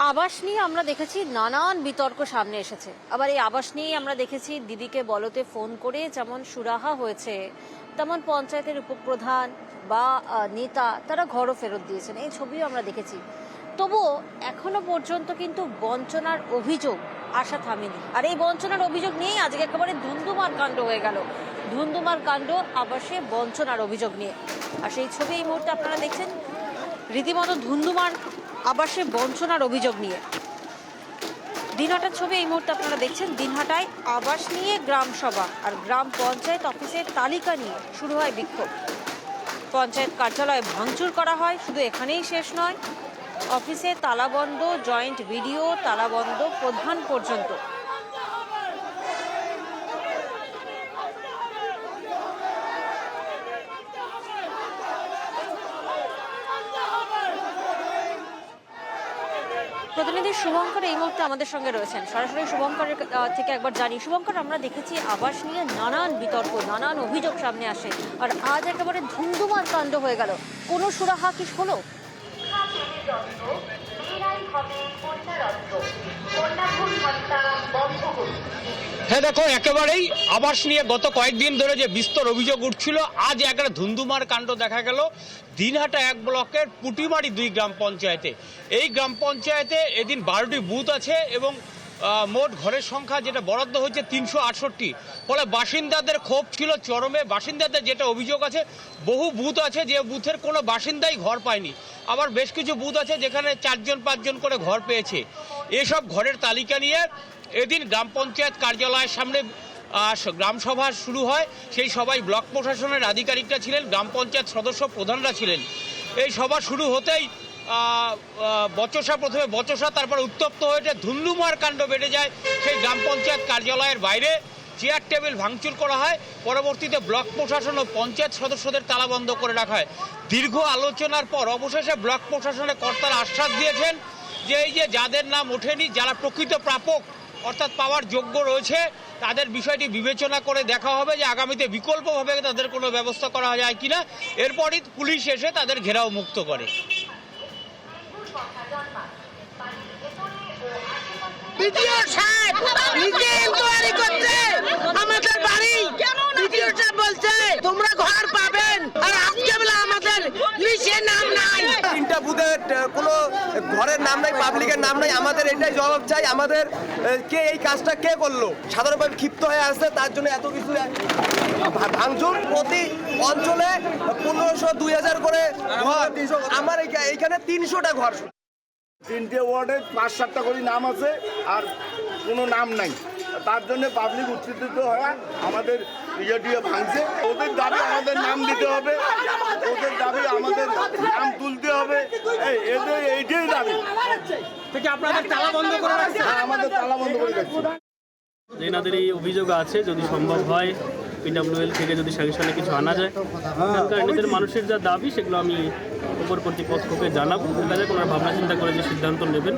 আবাস নিয়ে আমরা দেখেছি নানান বিতর্ক সামনে এসেছে। আবার এই আবাস নিয়ে আমরা দেখেছি দিদিকে বলতে ফোন করে যেমন সুরাহা হয়েছে, তেমন পঞ্চায়েতের উপপ্রধান বা নেতা তারা ঘরও ফেরত দিয়েছেন। এই ছবিও আমরা দেখেছি। তবুও এখনও পর্যন্ত কিন্তু বঞ্চনার অভিযোগ আশা থামেনি। আর এই বঞ্চনার অভিযোগ নিয়েই আজকে একেবারে ধুন্ধুমার কাণ্ড হয়ে গেল। ধুন্ধুমার কাণ্ড আবাসে বঞ্চনার অভিযোগ নিয়ে। আর সেই ছবি এই মুহূর্তে আপনারা দেখছেন রীতিমতো ধুন্ধুমার আবাসে বঞ্চনার অভিযোগ নিয়ে। দিনহাটার ছবি এই মুহূর্তে আপনারা দেখছেন। দিনহাটায় আবাস নিয়ে গ্রাম সভা আর গ্রাম পঞ্চায়েত অফিসের তালিকা নিয়ে শুরু হয় বিক্ষোভ। পঞ্চায়েত কার্যালয়ে ভাঙচুর করা হয়, শুধু এখানেই শেষ নয়। অফিসে তালাবন্ধ, জয়েন্ট ভিডিও, তালাবন্ধ প্রধান পর্যন্ত। প্রতিনিধি শুভঙ্কর এই মুহূর্তে আমাদের সঙ্গে রয়েছেন। সরাসরি শুভঙ্করের থেকে একবার জানি। শুভঙ্কর, আমরা দেখেছি আবাস নিয়ে নানান বিতর্ক, নানান অভিযোগ সামনে আসে। আর আজ একেবারে ধুমধুমার কাণ্ড হয়ে গেল। কোনো সুরাহা কি হলো? হ্যাঁ দেখো, একেবারেই আবাস নিয়ে গত কয়েকদিন ধরে যে বিস্তর অভিযোগ উঠছিল, আজ একটা ধুন্ধুমার কাণ্ড দেখা গেল। দিনহাটা এক ব্লকের পুটিমারি দুই গ্রাম পঞ্চায়েতে। এই গ্রাম পঞ্চায়েতে এদিন বারোটি বুথ আছে এবং মোট ঘরের সংখ্যা যেটা বরাদ্দ হয়েছে তিনশো আটষট্টি। ফলে বাসিন্দাদের ক্ষোভ ছিল চরমে। বাসিন্দাদের যেটা অভিযোগ আছে, বহু বুথ আছে যে বুথের কোনো বাসিন্দাই ঘর পায়নি। আবার বেশ কিছু বুথ আছে যেখানে চারজন, পাঁচজন করে ঘর পেয়েছে। এসব ঘরের তালিকা নিয়ে এদিন গ্রাম পঞ্চায়েত কার্যালয়ের সামনে গ্রাম সভা শুরু হয়। সেই সভায় ব্লক প্রশাসনের আধিকারিকরা ছিলেন, গ্রাম পঞ্চায়েত সদস্য প্রধানরা ছিলেন। এই সভা শুরু হতেই বচসা প্রথমে বচসা, তারপর উত্তপ্ত হয়েছে ধুন্দুমার কাণ্ড বেড়ে যায়। সেই গ্রাম পঞ্চায়েত কার্যালয়ের বাইরে চেয়ার টেবিল ভাঙচুর করা হয়। পরবর্তীতে ব্লক প্রশাসন ও পঞ্চায়েত সদস্যদের তালাবন্ধ করে রাখা হয়। দীর্ঘ আলোচনার পর অবশেষে ব্লক প্রশাসনের কর্তারা আশ্বাস দিয়েছেন যে, এই যে যাদের নাম ওঠেনি, যারা প্রকৃত প্রাপক অর্থাৎ পাওয়ার যোগ্য রয়েছে, তাদের বিষয়টি বিবেচনা করে দেখা হবে যে আগামীতে বিকল্পভাবে তাদের কোনো ব্যবস্থা করা যায় কিনা। এরপরই পুলিশ এসে তাদের ঘেরাও মুক্ত করে। সাহেব, নিজে ইনকোয়ারি করছে আমাদের বাড়ি বিডিও সাহেব বলছে তোমরা ঘর পাবেন আর আজকে বেলা আমাদের লিস্টে নাম নাই আহ, কোনো ঘরের নাম নাই পাবলিকের নাম নাই আমাদের এটাই জবাব চাই আমাদের কে এই কাজটা কে করল? সাধারণভাবে ক্ষিপ্ত হয়ে আসছে তার জন্য এত কিছু ভাঙচুর প্রতি অঞ্চলে পনেরোশো দুই হাজার করে ঘর। আমার এইখা- এইখানে তিনশোটা ঘর। তিনটে ওয়ার্ডে পাঁচ সাতটা করে নাম আছে আর কোনো নাম নাই। তার জন্য পাবলিক উত্তেজিত হয়ে আমাদের ইয়ে টিয়ে ভাঙছে। ওদের দাবি আমাদের নাম দিতে হবে। ওদের দাবি আমাদের নাম তুলতে হবে। এই এদের এইটাই দাবি। আপনাদের তালা বন্ধ করে আমাদের তালা বন্ধ করে রাখছে। এনাদের এই অভিযোগ আছে যদি সম্ভব হয় পিডাব্লিউএল থেকে যদি স্যাংশনে কিছু আনা যায়। এখানকার এনাদের মানুষের যা দাবি সেগুলো আমি উপর কর্তৃপক্ষকে জানাব। যাক ওনারা ভাবনা চিন্তা করে যে সিদ্ধান্ত নেবেন।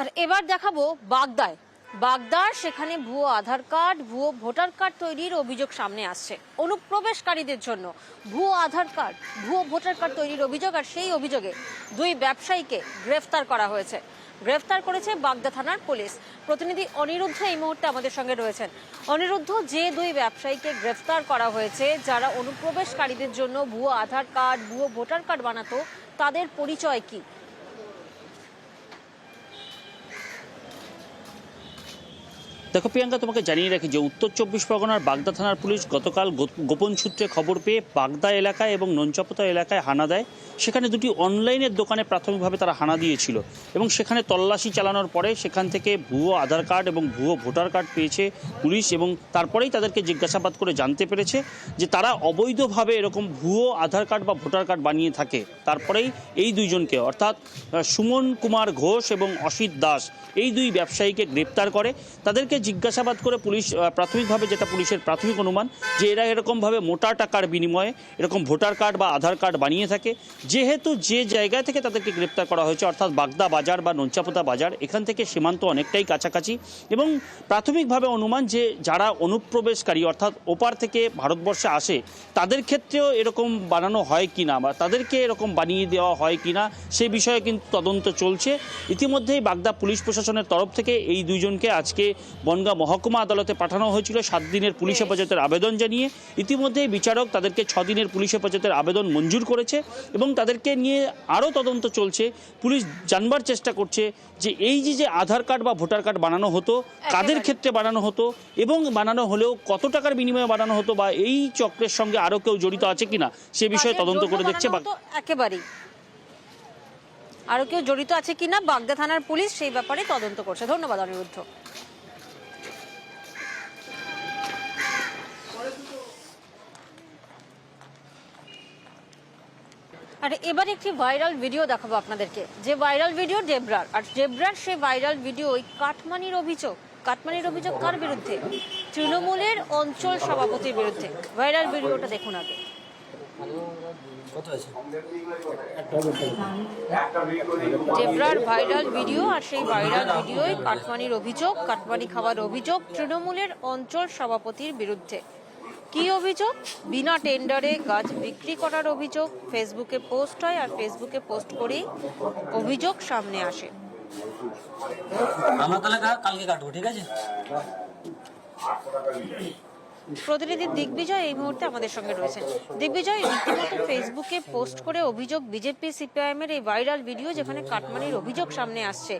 আর এবার দেখাবো বাগদায়। বাগদার, সেখানে ভুয়ো আধার কার্ড, ভুয়ো ভোটার কার্ড তৈরির অভিযোগ সামনে আসছে। অনুপ্রবেশকারীদের জন্য ভুয়ো আধার কার্ড, ভুয়ো ভোটার কার্ড তৈরির অভিযোগ আর সেই অভিযোগে দুই ব্যবসায়ীকে গ্রেফতার করা হয়েছে। গ্রেফতার করেছে বাগদা থানার পুলিশ। প্রতিনিধি অনিরুদ্ধ এই মুহূর্তে আমাদের সঙ্গে রয়েছেন। অনিরুদ্ধ, যে দুই ব্যবসায়ীকে গ্রেফতার করা হয়েছে, যারা অনুপ্রবেশকারীদের জন্য ভুয়ো আধার কার্ড, ভুয়ো ভোটার কার্ড বানাতো, তাদের পরিচয় কি? দেখো প্রিয়াঙ্কা, তোমাকে জানিয়ে রাখি যে উত্তর চব্বিশ পরগনার বাগদা থানার পুলিশ গতকাল গোপন সূত্রে খবর পেয়ে বাগদা এলাকায় এবং নঞ্চাপতা এলাকায় হানা দেয়। সেখানে দুটি অনলাইনের দোকানে প্রাথমিকভাবে তারা হানা দিয়েছিল এবং সেখানে তল্লাশি চালানোর পরে সেখান থেকে ভুয়ো আধার কার্ড এবং ভুয়ো ভোটার কার্ড পেয়েছে পুলিশ এবং তারপরেই তাদেরকে জিজ্ঞাসাবাদ করে জানতে পেরেছে যে তারা অবৈধভাবে এরকম ভুয়ো আধার কার্ড বা ভোটার কার্ড বানিয়ে থাকে। তারপরেই এই দুইজনকে, অর্থাৎ সুমন কুমার ঘোষ এবং অসিত দাস, এই দুই ব্যবসায়ীকে গ্রেপ্তার করে। তাদেরকে জিজ্ঞাসাবাদ করে পুলিশ প্রাথমিকভাবে যেটা পুলিশের প্রাথমিক অনুমান, যে এরা এরকমভাবে মোটা টাকার বিনিময়ে এরকম ভোটার কার্ড বা আধার কার্ড বানিয়ে থাকে। যেহেতু যে জায়গা থেকে তাদেরকে গ্রেপ্তার করা হয়েছে, অর্থাৎ বাগদা বাজার বা নঞ্চাপোতা বাজার, এখান থেকে সীমান্ত অনেকটাই কাছাকাছি এবং প্রাথমিকভাবে অনুমান যে যারা অনুপ্রবেশকারী, অর্থাৎ ওপার থেকে ভারতবর্ষে আসে, তাদের ক্ষেত্রেও এরকম বানানো হয় কি না বা তাদেরকে এরকম বানিয়ে দেওয়া হয় কি না সে বিষয়ে কিন্তু তদন্ত চলছে। ইতিমধ্যেই বাগদা পুলিশ প্রশাসনের তরফ থেকে এই দুইজনকে আজকে বনগাঁ মহকুমা আদালতে পাঠানো হয়েছিল। সাত দিনের পুলিশ হেফাজতের আবেদন জানিয়ে ইতিমধ্যেই বিচারক তাদেরকে ছ দিনের পুলিশ হেফাজতের আবেদন মঞ্জুর করেছে এবং তাদেরকে নিয়ে আরও তদন্ত চলছে। পুলিশ জানবার চেষ্টা করছে যে এই যে যে আধার কার্ড বা ভোটার কার্ড বানানো হতো কাদের ক্ষেত্রে বানানো হতো এবং বানানো হলেও কত টাকার বিনিময়ে বানানো হতো বা এই চক্রের সঙ্গে আরও কেউ জড়িত আছে কিনা সে বিষয়ে তদন্ত করে দেখছে একেবারেই। আরও কেউ জড়িত আছে কিনা বাগদা থানার পুলিশ সেই ব্যাপারে তদন্ত করছে। ধন্যবাদ অনিরুদ্ধ। আর, এবার একটি ভাইরাল ভিডিও দেখাবো আপনাদেরকে। যে ভাইরাল ভিডিও ডেবরার আর ডেবরার সে ভাইরাল ভিডিও ওই কাটমানির অভিযোগ। কাটমানির অভিযোগ কার বিরুদ্ধে? তৃণমূলের অঞ্চল সভাপতির বিরুদ্ধে। ভাইরাল ভিডিওটা দেখুন আগে। জেব্রার ভাইরাল ভিডিও আর সেই ভাইরাল ভিডিওয় কাটমানির অভিযোগ, কাটমানি খাওয়ার অভিযোগ তৃণমূলের অঞ্চল সভাপতির বিরুদ্ধে। কি অভিযোগ? বিনা টেন্ডারে গাছ বিক্রি করার অভিযোগ। ফেসবুকে পোস্ট হয় আর ফেসবুকে পোস্ট করেই অভিযোগ সামনে আসে। আমরা তাহলে কালকে কাটবো ঠিক আছে? প্রতিনিধি দিগ্বিজয় এই মুহূর্তে আমাদের সঙ্গে রয়েছেন। দিগ্বিজয় রীতিমতো ফেসবুকে পোস্ট করে অভিযোগ বিজেপি সিপিআইএম এর এই ভাইরাল ভিডিও যেখানে কাটমানির অভিযোগ সামনে আসছে।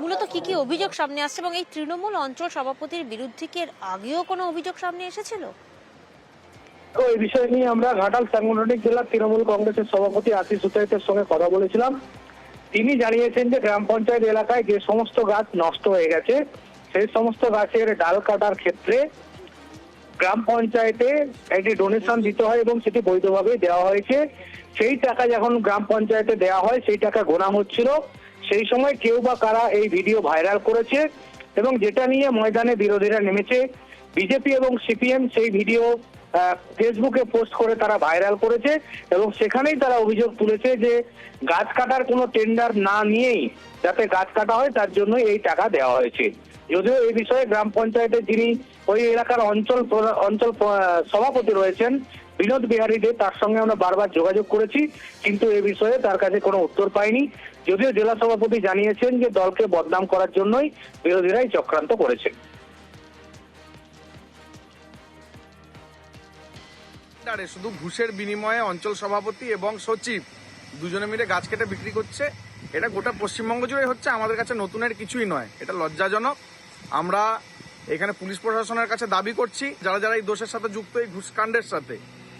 মূলত কি কি অভিযোগ সামনে আসছে এবং এই তৃণমূল অঞ্চল সভাপতির বিরুদ্ধে কি এর আগেও কোনো অভিযোগ সামনে এসেছিল? তো এই বিষয় নিয়ে আমরা ঘাটাল সাংগঠনিক জেলার তৃণমূল কংগ্রেসের সভাপতি আশিস উচাইতের সঙ্গে কথা বলেছিলাম। তিনি জানিয়েছেন যে গ্রাম পঞ্চায়েত এলাকায় যে সমস্ত গাছ নষ্ট হয়ে গেছে, সেই সমস্ত গাছের ডাল কাটার ক্ষেত্রে গ্রাম পঞ্চায়েতে একটি ডোনেশন দিতে হয় এবং সেটি বৈধভাবে দেওয়া হয়েছে। সেই টাকা যখন গ্রাম পঞ্চায়েতে দেওয়া হয়, সেই টাকা গোনা হচ্ছিল। সেই সময় কেউ বা কারা এই ভিডিও ভাইরাল করেছে এবং যেটা নিয়ে ময়দানে বিরোধীরা নেমেছে, বিজেপি এবং সিপিএম সেই ভিডিও ফেসবুকে পোস্ট করে তারা ভাইরাল করেছে এবং সেখানেই তারা অভিযোগ তুলেছে যে গাছ কাটার কোনো টেন্ডার না নিয়েই যাতে গাছ কাটা হয়, তার জন্য এই টাকা দেওয়া হয়েছে। যদিও এই বিষয়ে গ্রাম পঞ্চায়েতের যিনি ওই এলাকার অঞ্চল অঞ্চল সভাপতি রয়েছেন, বিনোদ বিহারী দে, তার সঙ্গে আমরা বারবার যোগাযোগ করেছি, কিন্তু এ বিষয়ে তার কাছে কোনো উত্তর পাইনি। যদিও জেলা সভাপতি জানিয়েছেন যে দলকে বদনাম করার জন্যই বিরোধীরাই চক্রান্ত করেছেন টেন্ডারে শুধু ঘুষের বিনিময়ে অঞ্চল সভাপতি এবং সচিব দুজনে মিলে গাছ কেটে বিক্রি করছে। এটা গোটা পশ্চিমবঙ্গ জুড়ে হচ্ছে, আমাদের কাছে নতুনের কিছুই নয়। এটা লজ্জাজনক। আমরা এখানে পুলিশ প্রশাসনের কাছে দাবি করছি, যারা যারা এই দোষের সাথে যুক্ত এই ঘুষকাণ্ডের সাথে,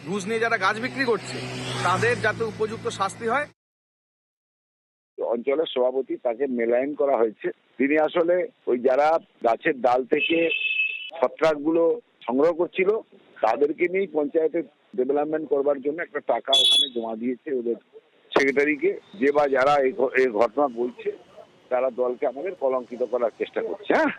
ঘুষ নিয়ে যারা গাছ বিক্রি করছে, তাদের যাতে উপযুক্ত শাস্তি হয়। অঞ্চলের সভাপতি তাকে মেলায়ন করা হয়েছে। তিনি আসলে ওই যারা গাছের ডাল থেকে ছত্রাকগুলো সংগ্রহ করছিল, তাদেরকে নিয়েই পঞ্চায়েতে ডেভেলপমেন্ট করবার জন্য একটা টাকা ওখানে জমা দিয়েছে ওদের সেক্রেটারিকে যে বা যারা এই ঘটনা বলছে, তারা দলকে আমাদের কলঙ্কিত করার চেষ্টা করছে হ্যাঁ?